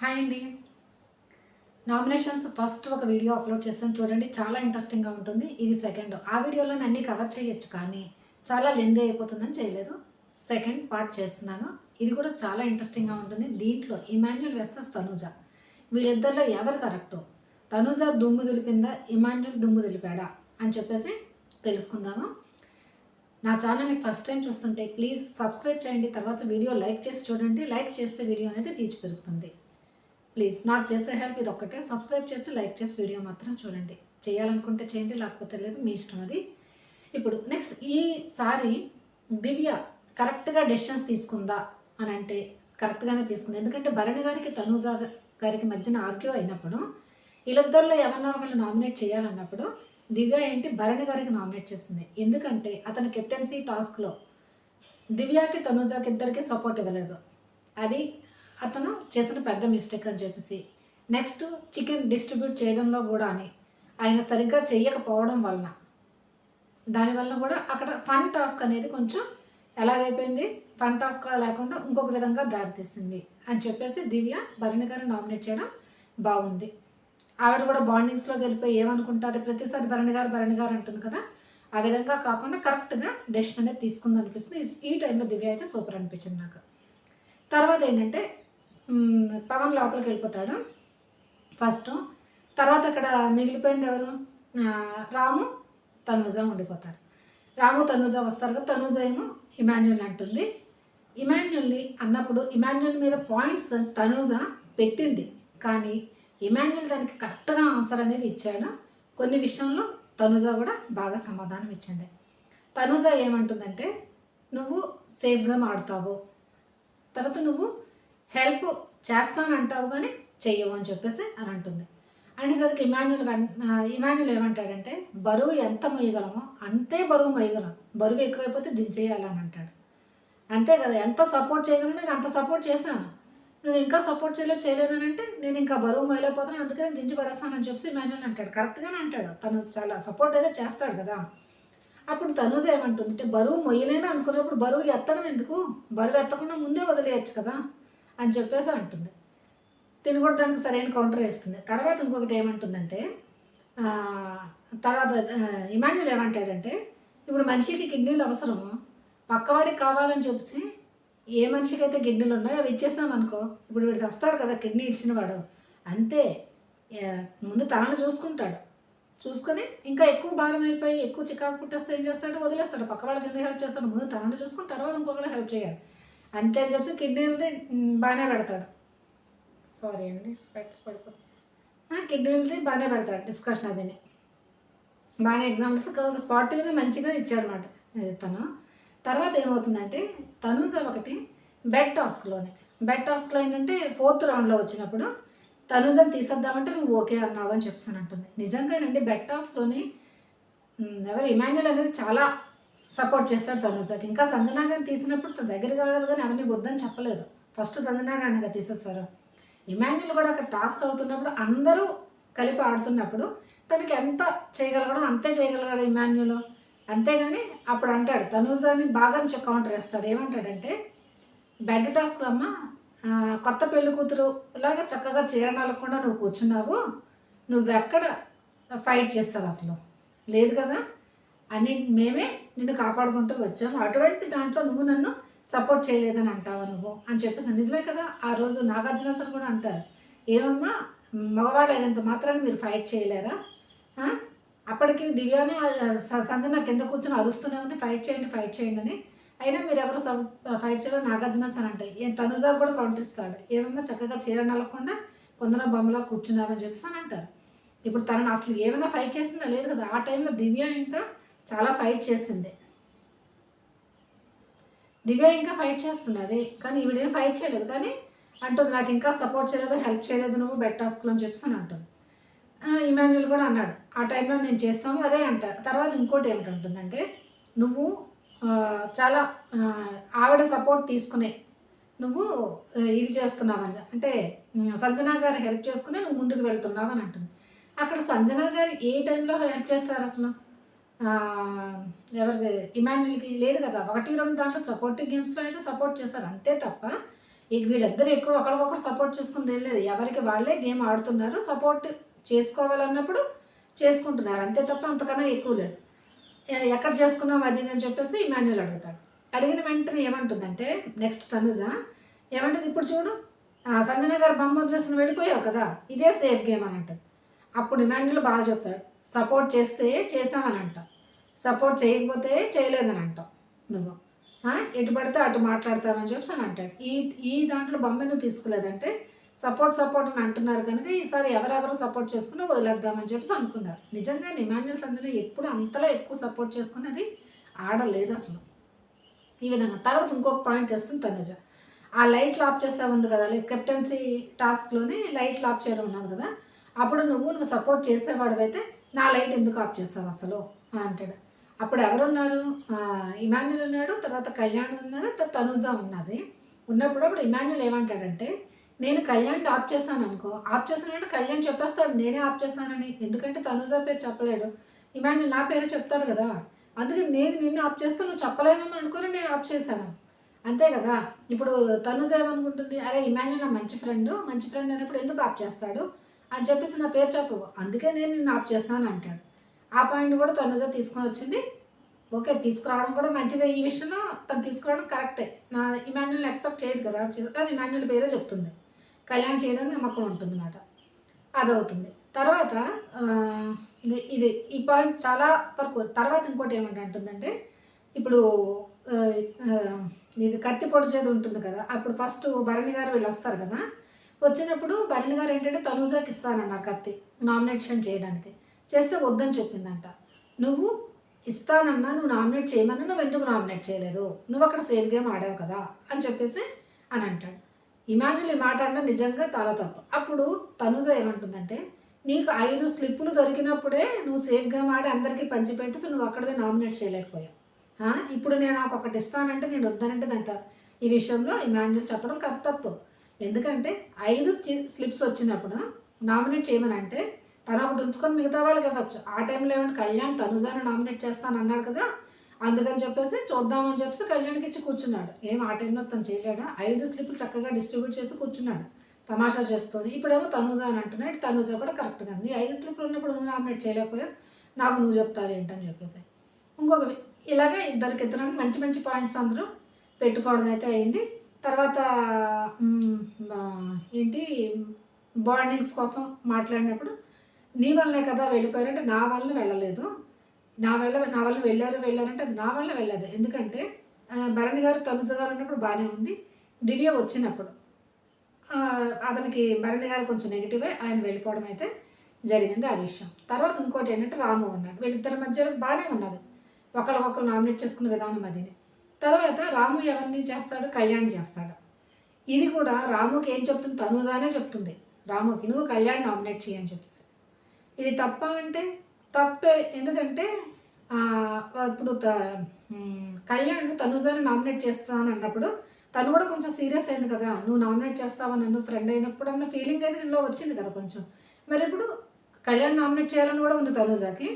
Hi అండి. Nominations first ఒక video upload చేస్తాను చూడండి చాలా ఇంట్రెస్టింగ్గా ఉంటుంది. ఇది సెకండ్ ఆ వీడియోలో అన్నీ కవర్ చేయొచ్చు కానీ చాలా లెందీ అయిపోతుందని చేయలేదు. సెకండ్ పార్ట్ చేస్తున్నాను. ఇది కూడా చాలా ఇంట్రెస్టింగ్గా ఉంటుంది. దీంట్లో ఇమాన్యుల్ వెర్సెస్ తనుజ వీళ్ళిద్దరిలో ఎవరు కరెక్టు తనుజ దుమ్ము దులిపిందా? ఇమాన్యుల్ దుమ్ము దులిపాడా? అని చెప్పేసి తెలుసుకుందాము. నా ఛానల్ని ఫస్ట్ టైం చూస్తుంటే ప్లీజ్ సబ్స్క్రైబ్ చేయండి. తర్వాత వీడియో లైక్ చేసి చూడండి. లైక్ చేస్తే వీడియో అనేది రీచ్ పెరుగుతుంది. ప్లీజ్ నాకు చేసే హెల్ప్ ఇది ఒక్కటే సబ్స్క్రైబ్ చేసి లైక్ చేసి వీడియో మాత్రం చూడండి. చేయాలనుకుంటే చేయండి లేకపోతే లేదు మీ ఇష్టం అది. ఇప్పుడు నెక్స్ట్ ఈసారి దివ్య కరెక్ట్గా డెసిషన్స్ తీసుకుందా అని అంటే కరెక్ట్గానే తీసుకుంది. ఎందుకంటే భరణి గారికి తనూజ గారికి మధ్యన ఆర్గ్యూ అయినప్పుడు వీళ్ళిద్దరిలో ఎవరన్నా ఒకళ్ళు నామినేట్ చేయాలన్నప్పుడు దివ్య ఏంటి భరణి గారికి నామినేట్ చేసింది. ఎందుకంటే అతని కెప్టెన్సీ టాస్క్లో దివ్యాకి తనూజాకి ఇద్దరికి సపోర్ట్ ఇవ్వలేదు. అది అతను చేసిన పెద్ద మిస్టేక్ అని చెప్పేసి. నెక్స్ట్ చికెన్ డిస్ట్రిబ్యూట్ చేయడంలో కూడా అని. ఆయన సరిగ్గా చేయకపోవడం వలన. దానివల్ల కూడా అక్కడ ఫన్ టాస్క్ అనేది కొంచెం ఎలాగైపోయింది? ఫన్ టాస్క్ లేకుండా ఇంకొక విధంగా దారితీసింది అని చెప్పేసి దివ్య భరణి గారిని నామినేట్ చేయడం బాగుంది. ఆవిడ కూడా బాండింగ్స్లోకి వెళ్ళిపోయి ఏమనుకుంటారు? ప్రతిసారి భరణి గారు భరణి గారు అంటుంది కదా. ఆ విధంగా కాకుండా కరెక్ట్గా డెసిషన్ అనేది తీసుకుంది అనిపిస్తుంది ఈ- టైంలో దివ్య అయితే సూపర్ అనిపించింది నాకు. తర్వాత ఏంటంటే పవన్ లోపలికి వెళ్ళిపోతాడు. ఫస్ట్ తర్వాత అక్కడ మిగిలిపోయింది ఎవరు? రాము తనూజ ఉండిపోతారు. రాము తనూజ వస్తారు కదా తనూజ ఏమో ఇమాన్యుల్ అంటుంది. ఇమాన్యుల్ని అన్నప్పుడు ఇమాన్యుల్ మీద పాయింట్స్ తనూజ పెట్టింది. కానీ ఇమాన్యుల్ దానికి కరెక్ట్గా ఆన్సర్ అనేది ఇచ్చాడు. కొన్ని విషయంలో తనుజ కూడా బాగా సమాధానం ఇచ్చింది. తనుజ ఏమంటుందంటే నువ్వు సేఫ్గా ఆడతావు తర్వాత నువ్వు హెల్ప్ చేస్తానంటావు కానీ చెయ్యవు అని చెప్పేసి అని అంటుంది. అనేసరికి ఇమాన్యుల్ ఇమాన్యుల్ ఏమంటాడంటే బరువు ఎంత మొయ్యగలమో అంతే బరువు మొయ్యగలం బరువు ఎక్కువైపోతే దించేయాలని అంటాడు. అంతే కదా ఎంత సపోర్ట్ చేయగలను నేను అంత సపోర్ట్ చేశాను. నువ్వు ఇంకా సపోర్ట్ చేయలేదు చేయలేదని అంటే నేను ఇంకా బరువు మొయ్యలేకపోతున్నాను అందుకే నేను దించి పడేస్తానని చెప్పి ఇమాన్యుల్ అంటాడు. కరెక్ట్గానే అంటాడు. తను చాలా సపోర్ట్ అయితే చేస్తాడు కదా. అప్పుడు తనుజ ఏమంటుంది అంటే బరువు మొయ్యలేని అనుకున్నప్పుడు బరువు ఎత్తడం ఎందుకు? బరువు ఎత్తకుండా ముందే వదిలేయచ్చు కదా. అని చెప్పేసి అంటుంది. తినకూడదానికి సరైన కౌంటర్ వేస్తుంది. తర్వాత ఇంకొకటి ఏమంటుందంటే తర్వాత ఇమాన్యుల్ ఏమంటాడంటే ఇప్పుడు మనిషికి కిడ్నీలు అవసరము? పక్కవాడికి కావాలని చెప్పేసి ఏ మనిషికి అయితే కిడ్నీలు ఉన్నాయో అవి ఇచ్చేసామనుకో ఇప్పుడు వీడు వస్తాడు కదా కిడ్నీ ఇచ్చినవాడు. అంతే. ముందు తనను చూసుకుంటాడు. చూసుకొని ఇంకా ఎక్కువ భారం అయిపోయి ఎక్కువ చికాకు పుట్టేస్తే ఏం చేస్తాడు? వదిలేస్తాడు. పక్క వాళ్ళకి ఎందుకు హెల్ప్ చేస్తాడు? ముందు తనను చూసుకుని తర్వాత ఇంకొకటి హెల్ప్ చేయాలి. అంతే అని చెప్పి కిడ్నీలది బాగానే పెడతాడు. సారీ అండి స్పెక్ట్స్ పడిపోతుంది కిడ్నీలది బాగానే పెడతాడు డిస్కషన్ అదని బాగానే ఎగ్జాంపుల్స్ స్పాటివ్గా మంచిగా ఇచ్చాడనమాట తను. తర్వాత ఏమవుతుందంటే తనూజ ఒకటి బెడ్ టాస్క్లోనే. బెడ్ టాస్క్లో ఏంటంటే ఫోర్త్ రౌండ్లో వచ్చినప్పుడు తనూజని తీసేద్దామంటే నువ్వు ఓకే అన్నావు అని చెప్పాను అంటుంది నిజంగానండి బెడ్ టాస్క్లోని ఎవరు ఇమాన్యుల్ అనేది చాలా సపోర్ట్ చేస్తాడు తనుజాకి ఇంకా సంజనా గారిని తీసినప్పుడు తన దగ్గరికి వెళ్ళదు కానీ అవన్నీ వద్దని చెప్పలేదు. ఫస్ట్ సంజనా గారిని తీసేస్తారు. ఇమాన్యుల్ కూడా అక్కడ టాస్క్ అవుతున్నప్పుడు అందరూ కలిపి ఆడుతున్నప్పుడు తనకి ఎంత చేయగలగడం అంతే చేయగలగాడు ఇమాన్యుల్. అంతేగాని అప్పుడు అంటాడు తనూజాని బాగా కౌంటర్ వేస్తాడు. ఏమంటాడంటే బెడ్ టాస్క్ అమ్మ కొత్త పెళ్ళి కూతురు లాగా చక్కగా చీరనాలకుండా నువ్వు కూర్చున్నావు. నువ్వెక్కడ ఫైట్ చేస్తావు అసలు? లేదు కదా? అన్ని మేమే నిన్ను కాపాడుకుంటూ వచ్చాను అటువంటి దాంట్లో నువ్వు నన్ను సపోర్ట్ చేయలేదని అంటావా నువ్వు? అని చెప్పేసి నిజమే కదా. ఆ రోజు నాగార్జున సార్ కూడా అంటారు. ఏమమ్మా మగవాడు అయినంత మాత్రాన్ని మీరు ఫైట్ చేయలేరా? అప్పటికి దివ్యానే సంజన కింద కూర్చొని అరుస్తూనే ఉంది. ఫైట్ చేయండి ఫైట్ చేయండి అని. అయినా మీరు ఎవరు ఫైట్ చేయాలో నాగార్జున సార్ అంటే ఏం తనుజా కూడా కౌంటిస్తాడు. ఏమమ్మా చక్కగా చీర నలకుండా కొందరు బొమ్మలో కూర్చున్నావని చెప్పేసి అని అంటారు. ఇప్పుడు తనను అసలు ఏమైనా ఫైట్ చేసిందా? లేదు కదా. ఆ టైంలో దివ్య ఇంకా చాలా ఫైట్ చేసింది. దివ్య ఇంకా ఫైట్ చేస్తుంది అదే కానీ ఈవిడేం ఫైట్ చేయలేదు. కానీ అంటుంది నాకు ఇంకా సపోర్ట్ చేయలేదు హెల్ప్ చేయలేదు నువ్వు బెడ్ టాస్క్లో అని చెప్పేసి అని అంటుంది. ఇమాన్యుల్ కూడా అన్నాడు ఆ టైంలో నేను చేస్తాము అదే అంటారు తర్వాత ఇంకోటి ఏమిటంటుందంటే నువ్వు చాలా ఆవిడ సపోర్ట్ తీసుకునే నువ్వు ఇది చేస్తున్నావని అంటే సంజనా గారు హెల్ప్ చేసుకుని నువ్వు ముందుకు వెళ్తున్నావు అని అంటుంది. అక్కడ సంజనా గారు ఏ టైంలో హెల్ప్ చేస్తారు అసలు? ఎవరి ఇమాన్యుల్కి లేదు కదా. ఒకటి రెండు దాంట్లో సపోర్టివ్ గేమ్స్లో అయితే సపోర్ట్ చేస్తారు. అంతే తప్ప ఇక వీళ్ళిద్దరు ఎక్కువ ఒకరికొకరు సపోర్ట్ చేసుకుంది లేదు. ఎవరికి వాళ్ళే గేమ్ ఆడుతున్నారు సపోర్ట్ చేసుకోవాలన్నప్పుడు చేసుకుంటున్నారు. అంతే తప్ప అంతకన్నా ఎక్కువ లేదు. ఎక్కడ చేసుకున్నాం అది అని చెప్పేసి ఇమాన్యుల్ అడుగుతాడు. అడిగిన వెంటనే ఏమంటుందంటే నెక్స్ట్ తనుజ ఏమంటుంది ఇప్పుడు చూడు? సంజన గారు బొమ్మ వదిలేసిన వెళ్ళిపోయావు కదా. ఇదే సేఫ్ గేమ్ అని అంటుంది. అప్పుడు ఇమాన్యుల్ బాగా చెప్తాడు సపోర్ట్ చేస్తే చేసామని అంటాం సపోర్ట్ చేయకపోతే చేయలేదని అంటాం నువ్వు ఎటు పడితే అటు మాట్లాడతామని చెప్పి అని అంటాడు. ఈ ఈ దాంట్లో బొమ్మ ఎందుకు తీసుకోలేదంటే సపోర్ట్ సపోర్ట్ అని అంటున్నారు కనుక ఈసారి ఎవరెవరు సపోర్ట్ చేసుకుని వదిలేద్దామని చెప్పేసి అనుకున్నారు. నిజంగా ఇమాన్యుల్ సంజన ఎప్పుడు అంతలా ఎక్కువ సపోర్ట్ చేసుకుని ఆడలేదు అసలు. ఈ విధంగా తర్వాత ఇంకొక పాయింట్ తెస్తుంది తనుజ. ఆ లైట్లు ఆఫ్ చేస్తా ఉంది కదా కెప్టెన్సీ టాస్క్లోనే లైట్లు ఆఫ్ చేయడం ఉన్నది కదా అప్పుడు నువ్వు నువ్వు సపోర్ట్ చేసేవాడు అయితే నా లైట్ ఎందుకు ఆఫ్ చేస్తావు అసలు? అని అంటాడు. అప్పుడు ఎవరున్నారు? ఇమాన్యుల్ ఉన్నాడు తర్వాత కళ్యాణ్ ఉన్నారు తర్వాత తనుజ ఉన్నది. ఉన్నప్పుడు అప్పుడు ఇమాన్యుల్ ఏమంటాడంటే నేను కళ్యాణ్ ఆఫ్ చేశాను అనుకో. ఆఫ్ చేశానంటే కళ్యాణ్ చెప్పేస్తాడు నేనే ఆఫ్ చేశానని. ఎందుకంటే తనుజ పేరు చెప్పలేడు. ఇమాన్యుల్ నా పేరే చెప్తాడు కదా. అందుకే నేను నిన్ను ఆఫ్ చేస్తే నువ్వు చెప్పలేమని అనుకుని నేను ఆఫ్ చేశాను. అంతే కదా. ఇప్పుడు తనుజ ఏమనుకుంటుంది? అరే ఇమాన్యుల్ నా మంచి ఫ్రెండ్ మంచి ఫ్రెండ్ అయినప్పుడు ఎందుకు ఆఫ్ చేస్తాడు? అని చెప్పేసి నా పేరు చెప్పవు. అందుకే నేను నిన్ను ఆప్ చేస్తాను అంటాడు. ఆ పాయింట్ కూడా తనుజ తీసుకొని వచ్చింది. ఓకే తీసుకురావడం కూడా మంచిదే. ఈ విషయంలో తను తీసుకురావడం కరెక్టే నా ఇమాన్యుల్ ఎక్స్పెక్ట్ చేయదు కదా. కానీ ఇమాన్యుల్ పేరే చెప్తుంది. కళ్యాణ్ చేయడానికి నమ్మకం ఉంటుంది అన్నమాట అదవుతుంది. తర్వాత ఇది- ఈ పాయింట్ చాలా వరకు తర్వాత ఇంకోటి ఏమంటే అంటుందంటే ఇప్పుడు ఇది కత్తి పొడిచేది ఉంటుంది కదా. అప్పుడు ఫస్ట్ భరణి గారు వీళ్ళు వస్తారు కదా. వచ్చినప్పుడు భరణ్ గారు ఏంటంటే తనూజాకి ఇస్తానన్నారు కత్తి నామినేషన్ చేయడానికి. చేస్తే వద్దని చెప్పిందంట. నువ్వు ఇస్తానన్నా నువ్వు నామినేట్ చేయమన్నా నువ్వు ఎందుకు నామినేట్ చేయలేదు? నువ్వు అక్కడ సేమ్ గేమ్ ఆడావు కదా? అని చెప్పేసి అని అంటాడు. ఇమాన్యుల్ ఈ మాట అన్న నిజంగా చాలా తప్పు. అప్పుడు తనుజ ఏమంటుందంటే నీకు ఐదు స్లిప్పులు దొరికినప్పుడే నువ్వు సేఫ్గా గేమ్ ఆడి అందరికీ పంచిపెట్టి నువ్వు అక్కడే నామినేట్ చేయలేకపోయావు. ఇప్పుడు నేను నాకు ఒకటి ఇస్తానంటే నేను వద్దానంటే దాంట్లో ఈ విషయంలో ఇమాన్యుల్ చెప్పడం కరెక్ట్ తప్పు. ఎందుకంటే ఐదు స్లిప్స్ వచ్చినప్పుడు నామినేట్ చేయమని అంటే తను ఒకటి ఉంచుకొని మిగతా వాళ్ళకి ఇవ్వచ్చు. ఆ టైంలో ఏమంటే కళ్యాణ్ తనుజాని నామినేట్ చేస్తాను అన్నాడు కదా అందుకని చెప్పేసి చూద్దామని చెప్పేసి కళ్యాణ్కి ఇచ్చి కూర్చున్నాడు. ఏం ఆ టైంలో తను చేయలేడా? ఐదు స్లిప్లు చక్కగా డిస్ట్రిబ్యూట్ చేసి కూర్చున్నాడు. తమాషా చేస్తుంది. ఇప్పుడేమో తనుజా అని అంటున్నాడు. తనుజ కూడా కరెక్ట్గా ఉంది. ఐదు స్లిప్లు ఉన్నప్పుడు నువ్వు నామినేట్ చేయలేకపోయావు నాకు నువ్వు చెప్తావు ఏంటని చెప్పేసి. ఇంకొక ఇలాగే ఇద్దరికి ఇద్దరు మంచి మంచి పాయింట్స్ అందరూ పెట్టుకోవడం అయితే అయింది. తర్వాత ఏంటి బాండింగ్స్ కోసం మాట్లాడినప్పుడు నీ వల్లనే కదా వెళ్ళిపోయారంటే నా వల్ల వెళ్ళలేదు. నా వల్ల నా వల్ల వెళ్ళారు వెళ్ళారంటే అది నా వల్ల వెళ్ళదు ఎందుకంటే భరణి గారు తనుజ గారు ఉన్నప్పుడు బాగానే ఉంది. దివ్య వచ్చినప్పుడు. అతనికి భరణి గారు కొంచెం నెగిటివే ఆయన వెళ్ళిపోవడం అయితే జరిగింది ఆ విషయం. తర్వాత ఇంకోటి ఏంటంటే రాము ఉన్నాడు. వీళ్ళిద్దరి మధ్య బాగానే ఉన్నది. ఒకరికొకరు నామినేట్ చేసుకున్న విధానం అదిని. తర్వాత రాము ఎవరిని చేస్తాడు? కళ్యాణ్ చేస్తాడు. ఇది కూడా రాముకి ఏం చెప్తుంది? తనుజానే చెప్తుంది. రాముకి నువ్వు కళ్యాణ్ నామినేట్ చేయని చెప్పేసి. ఇది తప్ప అంటే? తప్పే. ఎందుకంటే ఇప్పుడు త కళ్యాణ్ తనుజాని నామినేట్ చేస్తాను అన్నప్పుడు తను కూడా కొంచెం సీరియస్ అయింది కదా. నువ్వు నామినేట్ చేస్తావా? నన్ను ఫ్రెండ్ అయినప్పుడు అన్న ఫీలింగ్ అయితే నిన్లో వచ్చింది కదా కొంచెం. మరి ఇప్పుడు కళ్యాణ్ నామినేట్ చేయాలని కూడా ఉంది తనుజాకి.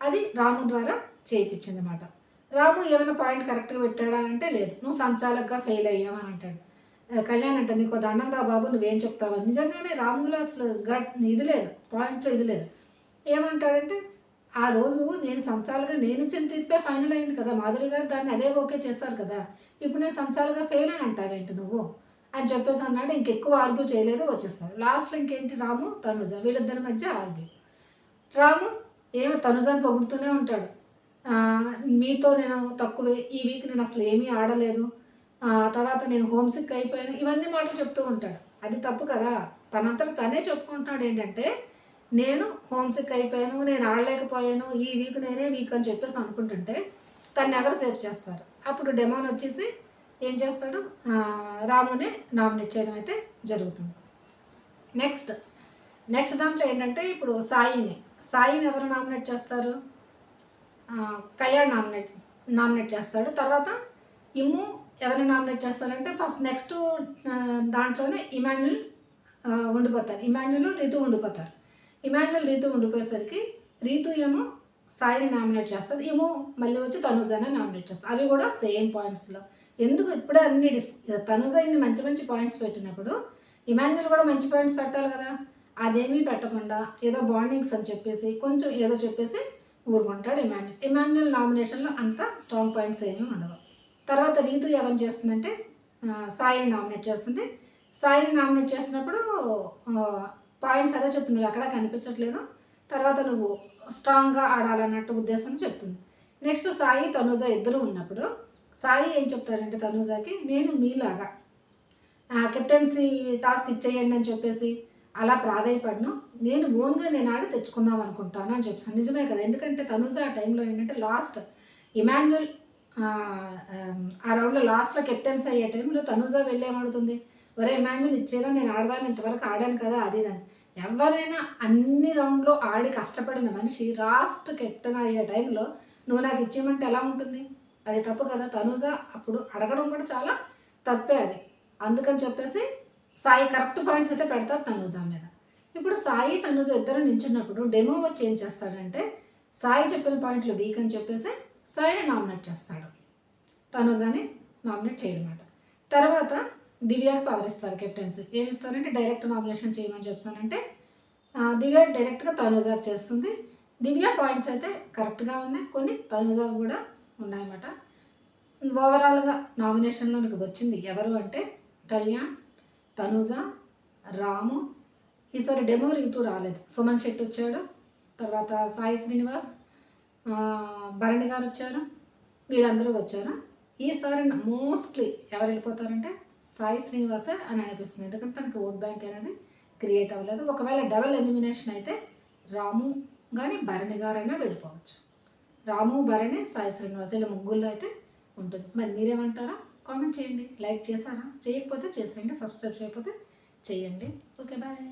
అది రాము ద్వారా చేయించింది అన్నమాట రాము ఏమైనా పాయింట్ కరెక్ట్గా పెట్టాడా అంటే లేదు. నువ్వు సంచాలకగా ఫెయిల్ అయ్యావని అంటాడు. కళ్యాణ్ అంటే నీకు దండం రా బాబు నువ్వేం చెప్తావా. నిజంగానే రాములో అసలు గట్ ఇది లేదు. పాయింట్లో ఇది లేదు. ఏమంటాడంటే ఆ రోజు నేను సంచాలుగా నేను ఇచ్చిన తీర్పే ఫైనల్ అయింది కదా. మాధురి గారు దాన్ని అదే ఓకే చేశారు కదా. ఇప్పుడు నేను సంచాలుగా ఫెయిల్ అని అంటావేంటి నువ్వు? అని చెప్పేసి అన్నాడు. ఇంకెక్కువ ఆర్గ్యూ చేయలేదు వచ్చేస్తారు లాస్ట్లో ఇంకేంటి రాము? తనుజ. వీళ్ళిద్దరి మధ్య ఆర్గ్యూ రాము ఏమో తనుజాన్ని పొగుడుతూనే ఉంటాడు. మీతో నేను తక్కువే ఈ వీక్ నేను అసలు ఏమీ ఆడలేదు. తర్వాత నేను హోమ్ సిక్ అయిపోయాను. ఇవన్నీ మాటలు చెప్తూ ఉంటాడు. అది తప్పు కదా? తనంతట తనే చెప్పుకుంటున్నాడు ఏంటంటే నేను హోమ్ సిక్ అయిపోయాను నేను ఆడలేకపోయాను ఈ వీక్ నేనే వీక్ అని చెప్పేసి అనుకుంటుంటే తను ఎవరు సేవ్ చేస్తారు? అప్పుడు డెమాన్ వచ్చేసి ఏం చేస్తాడు? రామునే నామినేట్ చేయడం అయితే జరుగుతుంది. నెక్స్ట్ నెక్స్ట్ దాంట్లో ఏంటంటే ఇప్పుడు సాయిని. సాయిని ఎవరు నామినేట్ చేస్తారు? కళ్యాణ్ నామినేట్ నామినేట్ చేస్తాడు. తర్వాత ఇమ్ము ఎవరిని నామినేట్ చేస్తారంటే ఫస్ట్ నెక్స్ట్ దాంట్లోనే ఇమాన్యుల్ ఉండిపోతారు. ఇమాన్యుల్ రీతు ఉండిపోతారు. ఇమాన్యుల్ రీతు ఉండిపోయేసరికి రీతు ఏమో సాయిని నామినేట్ చేస్తుంది ఏమో మళ్ళీ వచ్చి తనుజానే నామినేట్ చేస్తారు. అవి కూడా సేమ్ పాయింట్స్లో. ఎందుకు ఇప్పుడే అన్ని డిస్ తనుజ ఇన్ని మంచి మంచి పాయింట్స్ పెట్టినప్పుడు ఇమాన్యుల్ కూడా మంచి పాయింట్స్ పెట్టాలి కదా. అదేమీ పెట్టకుండా ఏదో బాండింగ్స్ అని చెప్పేసి కొంచెం ఏదో చెప్పేసి ఊరుకుంటాడు ఇమాన్యుల్ ఇమాన్యుల్ నామినేషన్లో అంత స్ట్రాంగ్ పాయింట్స్ ఏమీ ఉండవు. తర్వాత రీతు ఏమని చేస్తుందంటే సాయిని నామినేట్ చేస్తుంది. సాయిని నామినేట్ చేసినప్పుడు పాయింట్స్ అదే చెప్తుంది. నువ్వు ఎక్కడా కనిపించట్లేదు. తర్వాత నువ్వు స్ట్రాంగ్గా ఆడాలన్నట్టు ఉద్దేశంతో చెప్తుంది. నెక్స్ట్ సాయి తనూజ ఇద్దరు ఉన్నప్పుడు సాయి ఏం చెప్తాడంటే తనూజాకి నేను మీలాగా కెప్టెన్సీ టాస్క్ ఇచ్చేయండి అని చెప్పేసి అలా ప్రాధాయపడను నేను ఓన్గా నేను ఆడి తెచ్చుకుందాం అనుకుంటాను అని చెప్తాను నిజమే కదా. ఎందుకంటే తనుజ ఆ టైంలో ఏంటంటే లాస్ట్ ఇమాన్యుల్ ఆ రౌండ్లో లాస్ట్లో కెప్టెన్స్ అయ్యే టైంలో తనుజ వెళ్ళేమడుతుంది ఒరే ఇమాన్యుల్ ఇచ్చేరా నేను ఆడదాను ఇంతవరకు ఆడాను కదా అది దాన్ని ఎవరైనా అన్ని రౌండ్లో ఆడి కష్టపడిన మనిషి లాస్ట్ కెప్టెన్ అయ్యే టైంలో నువ్వు నాకు ఇచ్చేయమంటే ఎలా ఉంటుంది? అది తప్పు కదా తనుజ అప్పుడు అడగడం కూడా చాలా తప్పే అది. అందుకని చెప్పేసి సాయి కరెక్ట్ పాయింట్స్ అయితే పెడతారు తనుజ మీద. ఇప్పుడు సాయి తనుజ ఇద్దరు నించున్నప్పుడు డెమో వచ్చి ఏం చేస్తాడంటే సాయి చెప్పిన పాయింట్లు వీక్ అని చెప్పేసి సాయిని నామినేట్ చేస్తాడు. తనుజని నామినేట్ చేయడమాట. తర్వాత దివ్యాకి పవర్ ఇస్తారు కెప్టెన్సీ ఏమి ఇస్తారంటే డైరెక్ట్ నామినేషన్ చేయమని చెప్తానంటే దివ్య డైరెక్ట్గా తనూజాకి చేస్తుంది. దివ్య పాయింట్స్ అయితే కరెక్ట్గా ఉన్నాయి. కొన్ని తనూజా కూడా ఉన్నాయన్నమాట. ఓవరాల్గా నామినేషన్లోనికి వచ్చింది ఎవరు అంటే కళ్యాణ్ తనుజ రాము ఈసారి డెమో రీతు రాలేదు. సుమన్ శెట్టి వచ్చాడు. తర్వాత సాయి శ్రీనివాస్ భరణి గారు వచ్చారు. వీళ్ళందరూ వచ్చారు. ఈసారి మోస్ట్లీ ఎవరు వెళ్ళిపోతారంటే సాయి శ్రీనివాసే అని అనిపిస్తుంది. ఎందుకంటే తనకి ఓట్ బ్యాంక్ అనేది క్రియేట్ అవ్వలేదు. ఒకవేళ డబల్ ఎలిమినేషన్ అయితే రాము కానీ భరణి గారైనా వెళ్ళిపోవచ్చు. రాము భరణి సాయి శ్రీనివాస్ వీళ్ళ ముగ్గురులో అయితే ఉంటుంది. మరి మీరేమంటారా? కామెంట్ చేయండి. లైక్ చేశారా? చేయకపోతే చేసేయండి. సబ్స్క్రైబ్ చేయకపోతే చేయండి. Okay bye.